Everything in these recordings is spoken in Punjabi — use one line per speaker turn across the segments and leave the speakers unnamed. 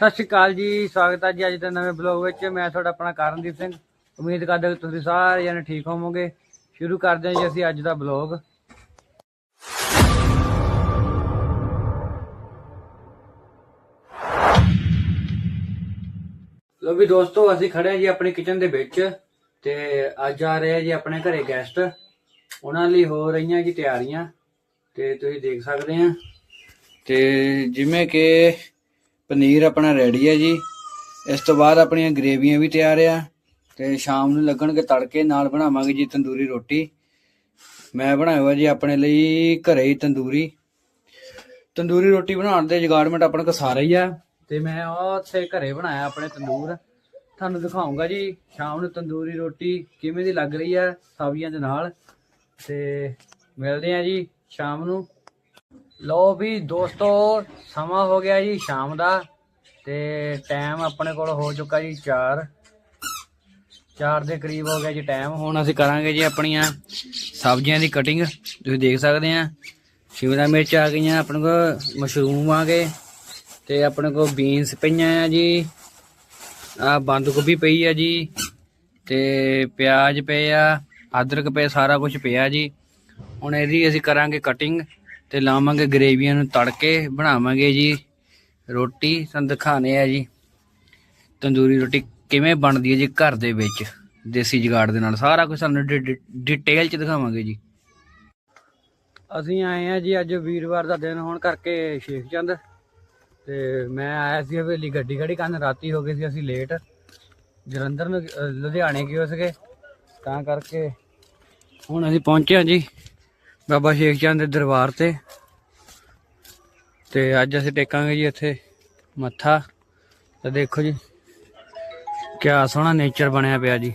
ਸਤਿ ਸ਼੍ਰੀ ਅਕਾਲ ਜੀ, ਸਵਾਗਤ ਹੈ ਜੀ ਅੱਜ ਦੇ ਨਵੇਂ ਬਲੌਗ ਵਿੱਚ। ਮੈਂ ਤੁਹਾਡਾ ਆਪਣਾ ਕਰਨਦੀਪ ਸਿੰਘ। ਉਮੀਦ ਕਰਦਾ ਕਿ ਤੁਸੀਂ ਸਾਰੇ ਜਣੇ ਠੀਕ ਹੋਵੋਗੇ। ਸ਼ੁਰੂ ਕਰਦੇ ਹਾਂ ਜੀ ਅਸੀਂ ਅੱਜ ਦਾ ਬਲੌਗ ਲੋ ਵੀ ਦੋਸਤੋ, ਅਸੀਂ ਖੜੇ ਹਾਂ ਜੀ ਆਪਣੀ ਕਿਚਨ ਦੇ ਵਿੱਚ ਤੇ ਅੱਜ ਆ ਰਹੇ ਆ ਜੀ ਆਪਣੇ ਘਰੇ ਗੈਸਟ ਉਹਨਾਂ ਲਈ ਹੋ ਰਹੀਆਂ ਜੀ ਤਿਆਰੀਆਂ ਤੇ ਤੁਸੀਂ ਦੇਖ ਸਕਦੇ ਆ। ਤੇ ਜਿਵੇਂ ਕਿ ਪਨੀਰ ਆਪਣਾ ਰੈਡੀ ਹੈ ਜੀ। ਇਸ ਤੋਂ ਬਾਅਦ ਆਪਣੀਆਂ ਗਰੇਵੀਆਂ ਵੀ ਤਿਆਰ ਆ ਤੇ ਸ਼ਾਮ ਨੂੰ ਲੱਗਣਗੇ ਤੜਕੇ, ਨਾਲ ਬਣਾਵਾਂਗੇ ਜੀ ਤੰਦੂਰੀ ਰੋਟੀ। ਮੈਂ ਬਣਾਇਆ ਹੋਇਆ ਜੀ ਆਪਣੇ ਲਈ ਘਰੇ ਹੀ ਤੰਦੂਰੀ। ਤੰਦੂਰੀ ਰੋਟੀ ਬਣਾਉਣ ਦੇ ਜਗਾੜਮੈਂਟ ਆਪਣੇ ਕੋਲ ਸਾਰੇ ਹੀ ਆ ਤੇ ਮੈਂ ਉੱਥੇ ਘਰੇ ਬਣਾਇਆ ਆਪਣੇ ਤੰਦੂਰ। ਤੁਹਾਨੂੰ ਦਿਖਾਉਂਗਾ ਜੀ ਸ਼ਾਮ ਨੂੰ ਤੰਦੂਰੀ ਰੋਟੀ ਕਿਵੇਂ ਦੀ ਲੱਗ ਰਹੀ ਆ ਸਬਜ਼ੀਆਂ ਦੇ ਨਾਲ। ਤੇ ਮਿਲਦੇ ਆ ਜੀ ਸ਼ਾਮ ਨੂੰ। ਲੋ ਵੀ ਦੋਸਤੋ, ਸਮਾਂ ਹੋ ਗਿਆ ਜੀ ਸ਼ਾਮ ਦਾ ਤੇ ਟਾਈਮ ਆਪਣੇ ਕੋਲ ਹੋ ਚੁੱਕਾ ਜੀ 4 4 ਦੇ ਕਰੀਬ ਹੋ ਗਿਆ ਜੀ ਟਾਈਮ ਹੁਣ ਅਸੀਂ ਕਰਾਂਗੇ ਜੀ ਆਪਣੀਆਂ ਸਬਜ਼ੀਆਂ ਦੀ ਕਟਿੰਗ ਤੁਸੀਂ ਦੇਖ ਸਕਦੇ ਆ, ਸ਼ਿਮਲਾ ਮਿਰਚ ਆ ਗਈਆਂ, ਆਪਣੇ ਕੋਲ ਮਸ਼ਰੂਮ ਆ ਗਏ ਤੇ ਆਪਣੇ ਕੋਲ ਬੀਨਸ ਪਈਆਂ ਆ ਜੀ। ਆ ਬੰਦ ਗੋਭੀ ਪਈ ਆ ਜੀ ਤੇ ਪਿਆਜ਼ ਪਏ ਆ, ਅਦਰਕ ਪਏ, ਸਾਰਾ ਕੁਝ ਪਿਆ ਜੀ। ਹੁਣ ਇਹਦੀ ਅਸੀਂ ਕਰਾਂਗੇ ਕਟਿੰਗ ਤੇ ਲਾਵਾਂਗੇ ਗਰੇਵੀਆਂ ਨੂੰ ਤੜਕੇ, ਬਣਾਵਾਂਗੇ ਜੀ ਰੋਟੀ, ਤੁਹਾਨੂੰ ਦਿਖਾਣੇ ਆ ਜੀ। ਤੰਦੂਰੀ ਰੋਟੀ ਕਿਵੇਂ ਬਣਦੀ ਹੈ ਜੀ ਘਰ ਦੇ ਵਿੱਚ, ਦੇਸੀ ਜੁਗਾੜ ਦੇ ਨਾਲ। ਸਾਰਾ ਕੁਝ ਤੁਹਾਨੂੰ ਡਿਟੇਲ ਚ ਦਿਖਾਵਾਂਗੇ ਜੀ। ਅਸੀਂ ਆਏ ਆ ਜੀ ਅੱਜ ਵੀਰਵਾਰ ਦਾ ਦਿਨ ਹੋਣ ਕਰਕੇ ਸ਼ੇਖ ਚੰਦ ਤੇ ਮੈਂ ਆਇਆ ਸੀ ਹਵੇਲੀ ਗੱਡੀ ਖੜੀ ਕਰਨ, ਰਾਤੀ ਹੋ ਗਈ ਸੀ ਅਸੀਂ ਲੇਟ ਜਲੰਧਰ ਨੂੰ, ਅਹ ਲੁਧਿਆਣੇ ਗਏ ਸੀਗੇ, ਤਾਂ ਕਰਕੇ ਹੁਣ ਅਸੀਂ ਪਹੁੰਚੇ ਹਾਂ ਜੀ। ਬਾਬਾ ਸ਼ੇਖ ਚੰਦ ਦੇ ਦਰਬਾਰ ਤੇ। ਤੇ ਅੱਜ ਅਸੀਂ ਟੇਕਾਂਗੇ ਜੀ ਇੱਥੇ ਮੱਥਾ। ਤੇ ਦੇਖੋ ਜੀ, ਕਿਆ ਸੋਹਣਾ ਨੇਚਰ ਬਣਿਆ ਪਿਆ ਜੀ।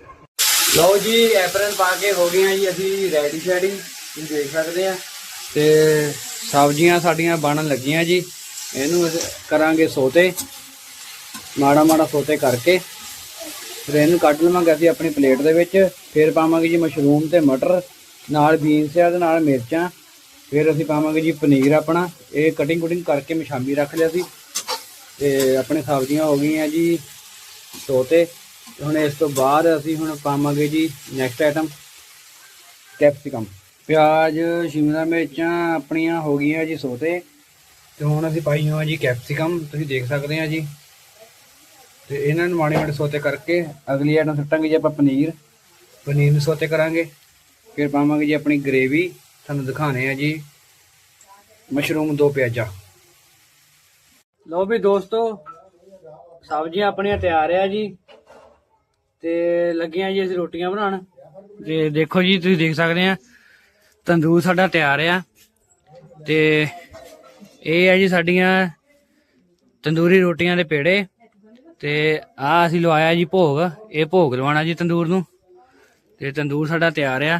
ਲਓ ਜੀ ਐਪਰਨ ਪਾ ਕੇ ਹੋ ਗਈਆਂ ਜੀ ਅਸੀਂ ਰੈਡੀ ਸ਼ੈਡੀ ਤੁਸੀਂ ਦੇਖ ਸਕਦੇ ਆ। ਤੇ ਸਬਜ਼ੀਆਂ ਸਾਡੀਆਂ ਬਣਨ ਲੱਗੀਆਂ ਜੀ। ਇਹਨੂੰ ਅਸੀਂ ਕਰਾਂਗੇ ਸੋਤੇ, ਮਾੜਾ ਮਾੜਾ ਸੋਤੇ ਕਰਕੇ। ਫਿਰ ਇਹਨੂੰ ਕੱਢ ਲਵਾਂਗੇ ਅਸੀਂ ਆਪਣੀ ਪਲੇਟ ਦੇ ਵਿੱਚ। ਫਿਰ ਪਾਵਾਂਗੇ ਜੀ ਮਸ਼ਰੂਮ ਤੇ ਮਟਰ, ਨਾਲ ਬੀਨਸ ਆ ਤੇ ਨਾਲ ਮਿਰਚਾਂ। ਫਿਰ ਅਸੀਂ ਪਾਵਾਂਗੇ ਜੀ ਪਨੀਰ ਆਪਣਾ। ਇਹ ਕਟਿੰਗ ਕੁਟਿੰਗ ਕਰਕੇ ਮੈਂ ਰੱਖ ਲਿਆ ਸੀ। ਤੇ ਆਪਣੇ ਸਬਜ਼ੀਆਂ ਹੋ ਗਈਆਂ ਜੀ ਸੋਤੇ। ਹੁਣ ਇਸ ਤੋਂ ਬਾਅਦ ਅਸੀਂ ਹੁਣ ਪਾਵਾਂਗੇ ਜੀ ਨੈਕਸਟ ਆਈਟਮ ਕੈਪਸਿਕਮ ਪਿਆਜ਼, ਸ਼ਿਮਲਾ ਮਿਰਚਾਂ ਆਪਣੀਆਂ ਹੋ ਗਈਆਂ ਜੀ ਸੋਤੇ ਤੇ। ਹੁਣ ਅਸੀਂ ਪਾਈ ਹੋਆ ਜੀ ਕੈਪਸਿਕਮ ਤੁਸੀਂ ਦੇਖ ਸਕਦੇ ਆ ਜੀ। ਤੇ ਇਹਨਾਂ ਨੂੰ ਮਾੜੇ ਮਾੜੇ ਸੋਤੇ ਕਰਕੇ ਅਗਲੀ ਆਈਟਮ ਸੁੱਟਾਂਗੇ ਜੀ ਆਪਾਂ ਪਨੀਰ। ਪਨੀਰ ਨੂੰ ਸੋਤੇ ਕਰਾਂਗੇ। ਫਿਰ ਪਾਵਾਂਗੇ ਜੀ ਆਪਣੀ ਗ੍ਰੇਵੀ ਤੁਹਾਨੂੰ ਦਿਖਾਣੇ ਆ ਜੀ। ਮਸ਼ਰੂਮ ਦੋ ਪਿਆਜ਼ਾ। ਲਓ ਵੀ ਦੋਸਤੋ, ਸਬਜ਼ੀਆਂ ਆਪਣੀਆਂ ਤਿਆਰ ਆ ਜੀ। ਤੇ ਲੱਗੀਆਂ ਜੀ ਅਸੀਂ ਰੋਟੀਆਂ ਬਣਾਉਣ। ਤੇ ਦੇਖੋ ਜੀ, ਤੁਸੀਂ ਦੇਖ ਸਕਦੇ ਆ, ਤੰਦੂਰ ਸਾਡਾ ਤਿਆਰ ਆ। ਤੇ ਇਹ ਆ ਜੀ ਸਾਡੀਆਂ ਤੰਦੂਰੀ ਰੋਟੀਆਂ ਦੇ ਪੇੜੇ। ਤੇ ਆ ਅਸੀਂ ਲਵਾਇਆ ਜੀ ਭੋਗ, ਇਹ ਭੋਗ ਲਵਾਉਣਾ ਜੀ ਤੰਦੂਰ ਨੂੰ। ਤੇ ਤੰਦੂਰ ਸਾਡਾ ਤਿਆਰ ਆ,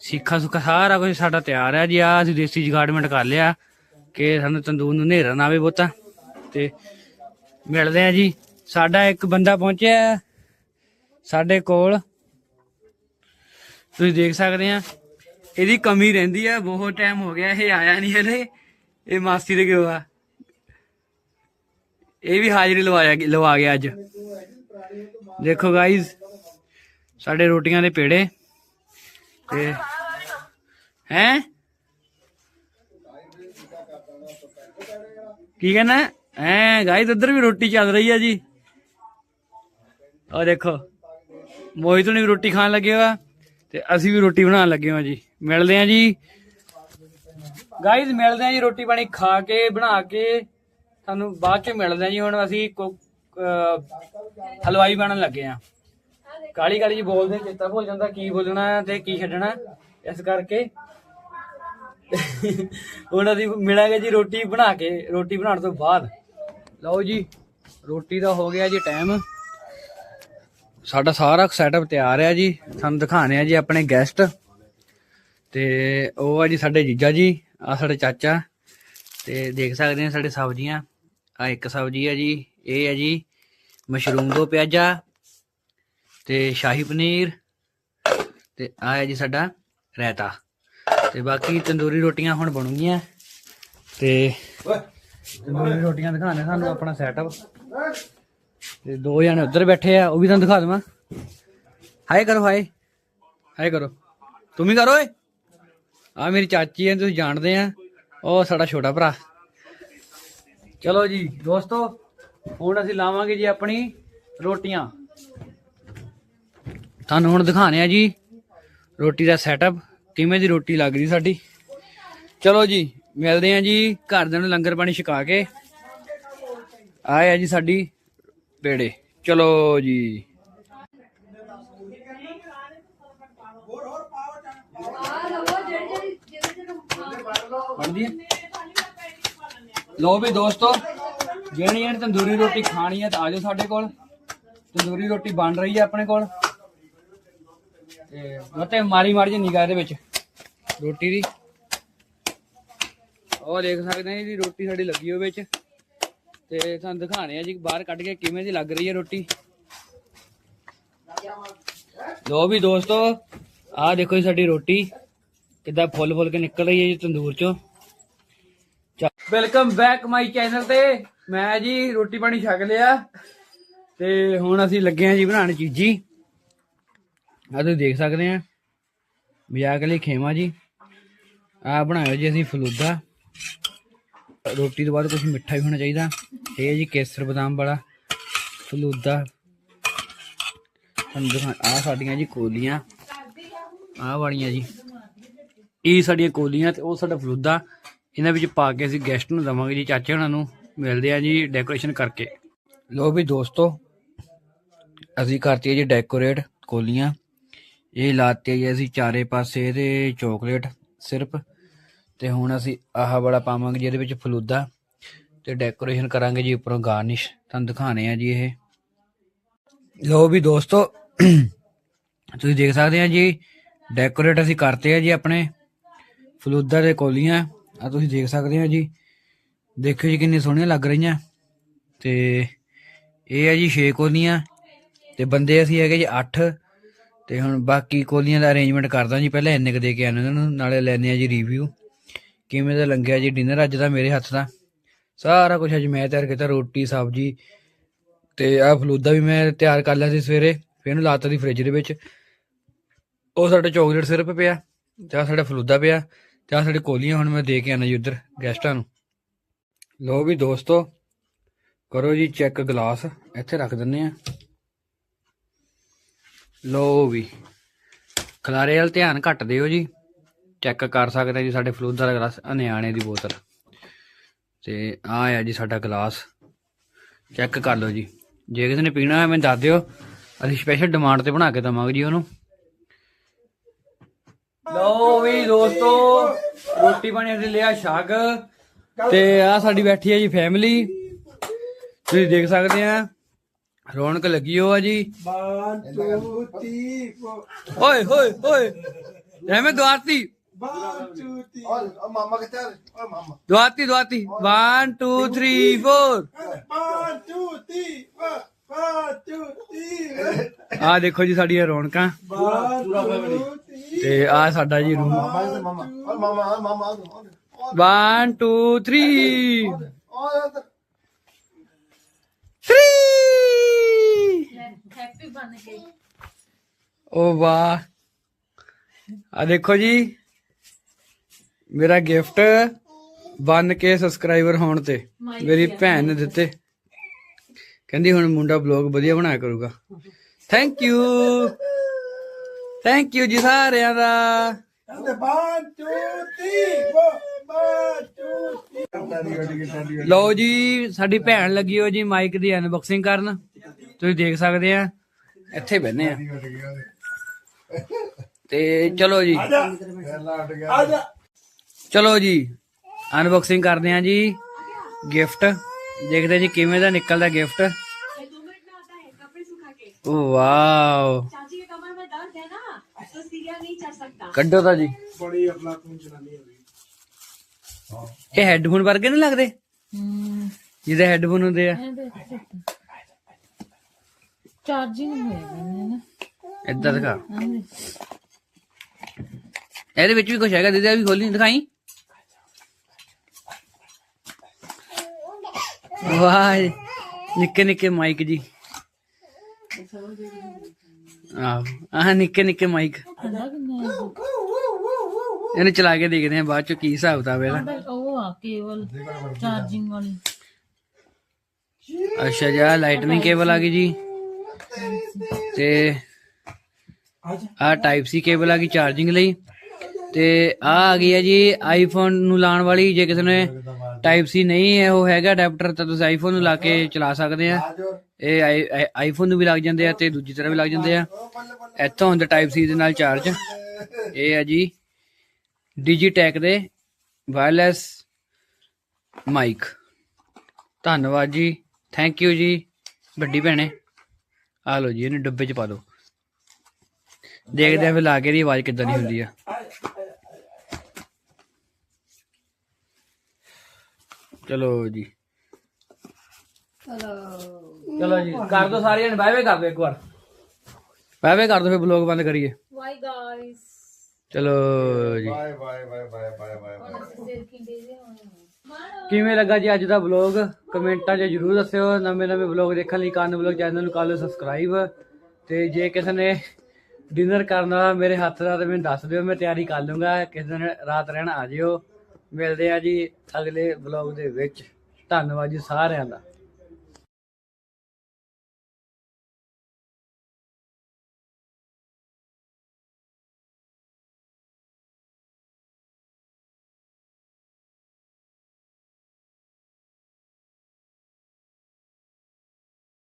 ਸਿੱਖਾ ਸੁੱਖਾ ਸਾਰਾ ਕੁਝ ਸਾਡਾ ਤਿਆਰ ਆ ਜੀ। ਆ ਅਸੀਂ ਦੇਸੀ ਜਗਾੜਮੈਂਟ ਕਰ ਲਿਆ, ਕਿ ਸਾਨੂੰ ਤੰਦੂਰ ਨੂੰ ਹਨੇਰਾ ਨਾ ਆਵੇ ਬਹੁਤਾ। ਤੇ ਮਿਲਦੇ ਆ ਜੀ, ਸਾਡਾ ਇੱਕ ਬੰਦਾ ਪਹੁੰਚਿਆ। ਸਾਡੇ ਕੋਲ। ਤੁਸੀਂ ਦੇਖ ਸਕਦੇ ਆ, ਇਹਦੀ ਕਮੀ ਰਹਿੰਦੀ ਆ, ਬਹੁਤ ਟਾਈਮ ਹੋ ਗਿਆ, ਇਹ ਆਇਆ ਨਹੀਂ ਹਲੇ। ਇਹ ਮਾਸੀ ਦੇ ਗਿਆ ਇਹ ਵੀ ਹਾਜ਼ਰੀ ਲਵਾਇਆ ਲਵਾ ਗਿਆ ਅੱਜ। ਦੇਖੋ ਗਾਇਜ਼ ਸਾਡੇ ਰੋਟੀਆਂ ਦੇ ਪੇੜੇ। ਤੇ ਹੈ? ਕੀ ਕਹਿੰਦਾ? ਐ ਗਾਇਜ਼ ਉਧਰ ਵੀ ਰੋਟੀ ਚੱਲ ਰਹੀ ਆ ਜੀ। ਉਹ ਦੇਖੋ। ਮੋਹਿਤ ਨੇ ਵੀ ਰੋਟੀ ਖਾਣ ਲੱਗੇ ਵਾ ਤੇ ਅਸੀਂ ਵੀ ਰੋਟੀ ਬਣਾਉਣ ਲੱਗੇ ਹਾਂ ਜੀ। ਮਿਲਦੇ ਹਾਂ ਜੀ। ਗਾਇਜ਼ ਮਿਲਦੇ ਹਾਂ ਜੀ ਰੋਟੀ ਪਾਣੀ ਖਾ ਕੇ, ਬਣਾ ਕੇ। ਤੁਹਾਨੂੰ ਬਾਅਦ ਚ ਮਿਲਦੇ ਹਾਂ ਜੀ। ਹੁਣ ਅਸੀਂ ਹਲਵਾਈ ਬਣਨ ਲੱਗੇ ਆ ਕਾਲੀ ਕਾਲੀ ਜੀ ਬੋਲਦੇ ਚੇਤਾ ਭੁੱਲ ਜਾਂਦਾ ਕੀ ਬੋਲਣਾ ਤੇ ਕੀ ਛੱਡਣਾ। ਇਸ ਕਰਕੇ ਹੁਣ ਅਸੀਂ ਮਿਲਾਂਗੇ ਜੀ ਰੋਟੀ ਬਣਾ ਕੇ। ਰੋਟੀ ਬਣਾਉਣ ਤੋਂ ਬਾਅਦ। ਲਓ ਜੀ, ਰੋਟੀ ਦਾ ਹੋ ਗਿਆ ਜੀ ਟਾਈਮ ਸਾਡਾ ਸਾਰਾ ਸੈਟਅਪ ਤਿਆਰ ਹੈ ਜੀ। ਤੁਹਾਨੂੰ ਦਿਖਾਣੇ ਆ ਜੀ ਆਪਣੇ ਗੈਸਟ ਤੇ ਉਹ ਆ ਜੀ ਸਾਡੇ ਜੀਜਾ ਜੀ ਆ ਸਾਡੇ ਚਾਚਾ। ਤੇ ਦੇਖ ਸਕਦੇ ਆ ਸਾਡੇ ਸਬਜ਼ੀਆਂ। ਆ ਇੱਕ ਸਬਜ਼ੀ ਹੈ ਜੀ ਇਹ ਹੈ ਜੀ ਮਸ਼ਰੂਮ ਦੋ ਪਿਆਜ਼ਾ ਤੇ ਸ਼ਾਹੀ ਪਨੀਰ ਤੇ ਆ ਹੈ ਜੀ ਸਾਡਾ ਰਾਇਤਾ। ਤੇ ਬਾਕੀ ਤੰਦੂਰੀ ਰੋਟੀਆਂ ਹੁਣ ਬਣੂਗੀਆਂ। ਤੇ ਤੰਦੂਰੀ ਰੋਟੀਆਂ ਦਿਖਾਣੇ ਸਾਨੂੰ ਆਪਣਾ ਸੈਟਅਪ ਤੇ ਦੋ ਜਣੇ ਉੱਧਰ ਬੈਠੇ ਆ, ਉਹ ਵੀ ਤੁਹਾਨੂੰ ਦਿਖਾ ਦਵਾਂ। ਹਾਏ ਕਰੋ, ਹਾਏ। ਹਾਏ ਕਰੋ। ਤੂੰ ਵੀ ਕਰੋ, ਓਏ। ਆ ਮੇਰੀ ਚਾਚੀ ਹੈ ਤੁਸੀਂ ਜਾਣਦੇ ਆ। ਉਹ ਸਾਡਾ ਛੋਟਾ ਭਰਾ। ਚਲੋ ਜੀ, ਦੋਸਤੋ, ਹੁਣ ਅਸੀਂ ਲਾਵਾਂਗੇ ਜੀ ਆਪਣੀ ਰੋਟੀਆਂ। ਤੁਹਾਨੂੰ ਹੁਣ ਦਿਖਾਣੇ ਆ ਜੀ, ਰੋਟੀ ਦਾ ਸੈਟਅਪ ਕਿਵੇਂ ਦੀ ਰੋਟੀ ਲੱਗ ਰਹੀ ਸਾਡੀ। ਚਲੋ ਜੀ, ਮਿਲਦੇ ਆ ਜੀ, ਘਰਦਿਆਂ ਨੂੰ ਲੰਗਰ ਪਾਣੀ ਛਕਾ ਕੇ। ਆਏ ਆ ਜੀ ਸਾਡੀ ਪੇੜੇ। ਚਲੋ ਜੀ। ਬਣਦੀ ਹੈ ਲੋ ਵੀ ਦੋਸਤੋ, ਜਿਹੜੀ ਜਿਹੜੀ ਤੰਦੂਰੀ ਰੋਟੀ ਖਾਣੀ ਹੈ ਤਾਂ ਆਜੋ ਸਾਡੇ ਕੋਲ। ਤੰਦੂਰੀ ਰੋਟੀ ਬਣ ਰਹੀ ਹੈ ਆਪਣੇ ਕੋਲ। ਤੇ ਮਤੇ ਮਾਰੀ ਮਾਰੀ ਜੀ ਨਿਗਾਹ ਦੇ ਵਿੱਚ ਰੋਟੀ ਦੀ। ਉਹ ਦੇਖ ਸਕਦੇ ਆ ਜੀ, ਰੋਟੀ ਸਾਡੀ ਲੱਗੀ ਹੋਈ ਵਿੱਚ। ਤੇ ਤੁਹਾਨੂੰ ਦਿਖਾਣੇ ਆ ਜੀ ਬਾਹਰ ਕੱਢ ਕੇ ਕਿਵੇਂ ਦੀ ਲੱਗ ਰਹੀ ਹੈ ਰੋਟੀ। ਲੋ ਵੀ ਦੋਸਤੋ, ਆਹ ਦੇਖੋ ਜੀ ਸਾਡੀ ਰੋਟੀ, ਕਿੱਦਾਂ ਫੁੱਲ ਫੁੱਲ ਕੇ ਨਿਕਲ ਰਹੀ ਹੈ ਜੀ ਤੰਦੂਰ ਚੋਂ। ਵੈਲਕਮ ਬੈਕ ਮਾਈ ਚੈਨਲ ਤੇ, ਮੈਂ ਜੀ ਰੋਟੀ ਪਾਣੀ ਛਕ ਲਿਆ, ਤੇ ਹੁਣ ਅਸੀਂ ਲੱਗੇ ਆ ਜੀ ਬਣਾਉਣ ਚੀਜੀ। ਆ ਤੁਸੀਂ ਦੇਖ ਸਕਦੇ ਆ, ਮਜ਼ਾਕ ਲਈ ਖੇਮਾ ਜੀ। ਆ ਬਣਾਇਓ ਜੀ ਅਸੀਂ ਫਲੂਦਾ। ਰੋਟੀ ਤੋਂ ਬਾਅਦ ਕੁਝ ਮਿੱਠਾ ਵੀ ਹੋਣਾ ਚਾਹੀਦਾ। ਇਹ ਹੈ ਜੀ ਕੇਸਰ ਬਦਾਮ ਵਾਲਾ ਫਲੂਦਾ। ਤੁਹਾਨੂੰ ਆ ਸਾਡੀਆਂ ਜੀ ਕੋਲੀਆਂ। ਆ ਵਾਲੀਆਂ ਜੀ। ਇਹ ਸਾਡੀਆਂ ਕੋਲੀਆਂ ਤੇ ਉਹ ਸਾਡਾ ਫਲੂਦਾ। ਇਹਨਾਂ ਵਿੱਚ ਪਾ ਕੇ ਅਸੀਂ ਗੈਸਟ ਨੂੰ ਦਵਾਂਗੇ ਜੀ। ਚਾਚੇ ਉਹਨਾਂ ਨੂੰ ਮਿਲਦੇ ਆ ਜੀ ਡੈਕੋਰੇਸ਼ਨ ਕਰਕੇ। ਲੋ ਵੀ ਦੋਸਤੋ, ਅਸੀਂ ਕਰਤੀ ਹੈ ਜੀ ਡੈਕੋਰੇਟ ਕੋਲੀਆਂ। ਇਹ ਲਾਤੇ ਜੀ ਅਸੀਂ ਚਾਰੇ ਪਾਸੇ ਇਹਦੇ ਚਾਕਲੇਟ ਸਿਰਫ ਤੇ ਹੁਣ ਅਸੀਂ ਆਹ ਵਾਲਾ ਪਾਵਾਂਗੇ ਜਿਹਦੇ ਵਿੱਚ ਫਲੂਦਾ। ਤੇ ਡੈਕੋਰੇਸ਼ਨ ਕਰਾਂਗੇ ਜੀ ਉੱਪਰੋਂ ਗਾਰਨਿਸ਼ ਤੁਹਾਨੂੰ ਦਿਖਾਣੇ ਆ ਜੀ ਇਹ। ਲੋ ਵੀ ਦੋਸਤੋ, ਤੁਸੀਂ ਦੇਖ ਸਕਦੇ ਆ ਜੀ ਡੈਕੋਰੇਟ ਅਸੀਂ ਕਰਤੇ ਆ ਜੀ ਆਪਣੇ ਫਲੂਦਾ ਦੇ ਕੋਲੀਆਂ। ਆ ਤੁਸੀਂ ਦੇਖ ਸਕਦੇ ਹੋ ਜੀ, ਦੇਖਿਓ ਜੀ ਕਿੰਨੀ ਸੋਹਣੀਆਂ ਲੱਗ ਰਹੀਆਂ। ਤੇ ਇਹ ਆ ਜੀ 6 ਕੋਲੀਆਂ, ਤੇ ਬੰਦੇ ਅਸੀਂ ਹੈਗੇ ਜੀ 8 ਤੇ ਹੁਣ ਬਾਕੀ ਕੋਲੀਆਂ ਦਾ ਅਰੇਂਜਮੈਂਟ ਕਰਦਾ ਜੀ ਪਹਿਲਾਂ ਇੰਨੇ ਕ ਦੇ ਕੇ ਆਨੇ ਉਹਨਾਂ ਨੂੰ, ਨਾਲੇ ਲੈਣੇ ਆ ਜੀ ਰਿਵਿਊ ਕਿਵੇਂ ਦਾ ਲੰਘਿਆ ਜੀ ਡਿਨਰ ਅੱਜ ਦਾ ਮੇਰੇ ਹੱਥ ਦਾ? ਸਾਰਾ ਕੁਝ ਅੱਜ ਮੈਂ ਤਿਆਰ ਕੀਤਾ, ਰੋਟੀ, ਸਬਜ਼ੀ ਤੇ ਆ ਫਲੂਦਾ ਵੀ ਮੈਂ ਤਿਆਰ ਕਰ ਲਿਆ ਸੀ ਸਵੇਰੇ, ਫਿਰ ਇਹਨੂੰ ਲਾਤਾ ਦੀ ਫ੍ਰਿਜ ਦੇ ਵਿੱਚ। ਉਹ ਸਾਡਾ ਚਾਕਲੇਟ ਸਿਰਪ ਪਿਆ, ਜਾਂ ਸਾਡਾ ਫਲੂਦਾ ਪਿਆ, ਜਾਂ ਸਾਡੇ ਕੋਲੀਆਂ, ਹੁਣ ਮੈਂ ਦੇ ਕੇ ਆਣਾ ਜੀ ਉਧਰ ਗੈਸਟਾਂ ਨੂੰ। ਲੋ ਵੀ ਦੋਸਤੋ, ਕਰੋ ਜੀ ਚੈੱਕ ਗਲਾਸ ਇੱਥੇ ਰੱਖ ਦਿੰਨੇ ਆ। ਲੋ ਵੀ, ਖਲਾਰੇ ਵਾਲ ਧਿਆਨ ਘੱਟ ਦਿਓ ਜੀ। ਚੈੱਕ ਕਰ ਸਕਦੇ ਜੀ ਸਾਡੇ ਫਲੂਦਾ ਦਾ ਗਲਾਸ ਅਨਿਆਣੇ ਦੀ ਬੋਤਲ। ਤੇ ਆ ਆ ਜੀ ਸਾਡਾ ਗਲਾਸ। ਚੈੱਕ ਕਰ ਲਓ ਜੀ। ਜੇ ਕਿਸੇ ਨੇ ਪੀਣਾ ਹੈ ਮੈਨੂੰ ਦੱਸ ਦਿਓ। ਅਸੀਂ ਸਪੈਸ਼ਲ ਡਿਮਾਂਡ ਤੇ ਬਣਾ ਕੇ ਦਵਾਂਗੇ ਜੀ ਉਹਨੂੰ। ਲਓ ਵੀ ਦੋਸਤੋ ਰੋਟੀ ਪਾਣੀ ਅਸੀਂ ਲਿਆ ਛਕ ਤੇ ਆ ਸਾਡੀ ਬੈਠੀ ਹੈ ਜੀ ਫੈਮਿਲੀ ਤੁਸੀਂ ਦੇਖ ਸਕਦੇ ਆ ਰੌਣਕ ਲੱਗੀ ਹੋ ਆ ਜੀ. ਓਏ ਹੋਏ ਓਏ। ਐਵੇਂ ਦੁਆਰਤੀ।
One, two, three.
ਓ ਮਾਮਾ ਕਿੱਥੇ ਆ ਓ ਮਾਮਾ
ਦੁਆਰਤੀ ਦੁਆਰਤੀ 1 2 3 4
One, two, three, four. One, two, three.
ਆ ਦੇਖੋ ਜੀ ਸਾਡੀਆਂ ਰੌਣਕਾਂ।
One, two, three.
ਤੇ ਆ ਸਾਡਾ ਜੀ ਰੂਮ।
ਮਾਮਾ ਮਾਮਾ ਮਾਮਾ ਓ ਮਾਮਾ ਓ
1 2 3
ਓ
3
ਹੈਪੀ ਬਣ ਗਈ
ਓ ਵਾਹ। ਆ ਦੇਖੋ ਜੀ। ਮੇਰਾ ਗਿਫਟ ਬਨ ਕੇ ਸਬਸਕ੍ਰਾਈਬਰ ਹੋਣ ਤੇ ਮੇਰੀ ਭੈਣ ਨੇ ਦਿੱਤੇ। ਕਹਿੰਦੀ ਹੁਣ ਮੁੰਡਾ ਬਲੌਗ ਵਧੀਆ ਬਣਾਇਆ ਕਰੂਗਾ। ਥੈਂਕ ਯੂ ਥੈਂਕ ਯੂ ਜੀ ਸਾਰਿਆਂ ਦਾ। ਲਓ ਜੀ ਸਾਡੀ ਭੈਣ ਲੱਗੀ ਹੋ ਜੀ ਮਾਈਕ ਦੀ ਅਨਬਾਕਸਿੰਗ ਕਰਨ। ਤੁਸੀਂ ਦੇਖ ਸਕਦੇ ਆ। ਇੱਥੇ ਬੈਨੇ ਆ। ਤੇ ਚਲੋ ਜਾ। ਚਲੋ ਜੀ ਅਨਬਾਕਸਿੰਗ ਕਰਦੇ ਆ ਜੀ ਗਿਫਟ ਦੇਖਦੇ ਜੀ ਕਿਵੇਂ ਦਾ ਨਿਕਲਦਾ ਗਿਫਟ
ये दो मिनट में आता है कपड़े सुखा के
ਵਾਓ
चाची के कमर में दर्द है ना तो सीढ़ियाँ नहीं चढ़ सकता
ਕੱਢੋ ਤਾਂ ਜੀ
ਬੜੀ ਅਫਲਾ ਤੂੰ ਜਨਾਨੀ ਹੋ ਗਈ
ਇਹ ਹੈੱਡਫੋਨ ਵਰਗੇ ਨਹੀਂ ਲੱਗਦੇ ਜਿਹਦੇ ਹੈੱਡਫੋਨ ਹੁੰਦੇ ਆ
ਚਾਰਜਿੰਗ ਹੋਏਗਾ ਨਾ
ਇੱਦਾਂ ਦਿਖਾ ਇਹਦੇ ਵਿੱਚ ਵੀ ਕੁਝ ਹੈਗਾ ਦੀਦੀ ਆ ਵੀ ਖੋਲੀ ਦਿਖਾਈ ਵਾਹ ਨਿੱਕੇ ਨਿੱਕੇ ਮਾਈਕ ਜੀ। ਆਹ ਆਹ ਨਿੱਕੇ ਨਿੱਕੇ ਮਾਈਕ। ਇਹਨੂੰ ਚਲਾ ਕੇ ਦੇਖਦੇ ਆ ਬਾਅਦ ਚ ਕੀ ਹਿਸਾਬ ਕਿਤਾਬ ਇਹਦਾ।
ਉਹ ਆ ਕੇਵਲ ਚਾਰਜਿੰਗ ਵਾਲੀ।
ਅੱਛਾ ਜੀ ਲਾਈਟਨਿੰਗ ਕੇਬਲ ਆ ਗਈ ਜੀ। ਤੇ ਆ ਟਾਈਪ ਸੀ ਕੇਬਲ ਆ ਗਈ ਚਾਰਜਿੰਗ ਲਈ। ਤੇ ਆ ਆ ਗਈ ਹੈ ਜੀ ਆਈਫੋਨ ਨੂੰ ਲਾਉਣ ਵਾਲੀ, ਜੇ ਕਿਸੇ ਨੇ ਟਾਈਪ ਸੀ ਨਹੀਂ ਹੈ, ਉਹ ਹੈਗਾ ਅਡਾਪਟਰ ਤਾਂ ਤੁਸੀਂ ਆਈਫੋਨ ਨੂੰ ਲਾ ਕੇ ਚਲਾ ਸਕਦੇ ਆ। ਇਹ ਆਈ- ਆਈ- ਆਈਫੋਨ ਨੂੰ ਵੀ ਲੱਗ ਜਾਂਦੇ ਆ ਤੇ ਦੂਜੀ ਤਰ੍ਹਾਂ ਵੀ ਲੱਗ ਜਾਂਦੇ ਆ। ਇੱਥੋਂ ਹੁੰਦਾ ਟਾਈਪ ਸੀ ਦੇ ਨਾਲ ਚਾਰਜ ਇਹ ਹੈ ਜੀ ਡਿਜੀਟੈਕ ਦੇ ਵਾਇਰਲੈਸ ਮਾਈਕ ਧੰਨਵਾਦ ਜੀ। ਥੈਂਕ ਯੂ ਜੀ। ਵੱਡੀ ਭੈਣੇ ਆ ਲਓ ਜੀ, ਇਹਨੂੰ ਡੱਬੇ 'ਚ ਪਾ ਦਿਓ। ਦੇਖਦੇ ਆ ਫਿਰ ਲਾ ਕੇ ਦੀ ਆਵਾਜ਼ ਕਿੱਦਾਂ ਦੀ ਹੁੰਦੀ ਆ। ਚਲੋ ਜੀ। ਚਲੋ। ਜੀ ਕਰ ਦੋ ਸਾਰਿਆਂ ਨੇ ਬਾਏ ਬਾਏ ਕਰ ਦਿਓ ਇੱਕ ਵਾਰ। ਬਾਏ ਬਾਏ ਕਰ ਦਿਓ ਫਿਰ ਬਲੌਗ ਬੰਦ ਕਰੀਏ।
ਵਾਈ ਗਾਇਸ
ਚਲੋ ਜੀ।
Bye bye bye bye
bye bye ਦੇ ਦੇ
ਕਿਵੇਂ ਲੱਗਾ ਜੀ ਅੱਜ ਦਾ ਵਲੌਗ ਕਮੈਂਟਾਂ 'ਚ ਜਰੂਰ ਦੱਸਿਓ। ਨਵੇਂ ਨਵੇਂ ਵਲੌਗ ਦੇਖਣ ਲਈ ਕੰਨ ਵਲੌਗ ਚੈਨਲ ਨੂੰ ਕਰ ਲਓ ਸਬਸਕ੍ਰਾਈਬ ਤੇ ਜੇ ਕਿਸੇ ਨੇ ਡਿਨਰ ਕਰਨਾ ਮੇਰੇ ਹੱਥ ਦਾ ਤੇ ਮੈਨੂੰ ਦੱਸ ਦਿਓ ਮੈਂ ਤਿਆਰੀ ਕਰ ਲੂੰਗਾ। ਕਿਸੇ ਦਿਨ ਰਾਤ ਰਹਿਣ ਆ ਜਿਓ। ਮਿਲਦੇ ਆ ਜੀ ਅਗਲੇ ਵਲੌਗ ਦੇ ਵਿੱਚ। ਧੰਨਵਾਦ ਜੀ ਸਾਰਿਆਂ ਦਾ।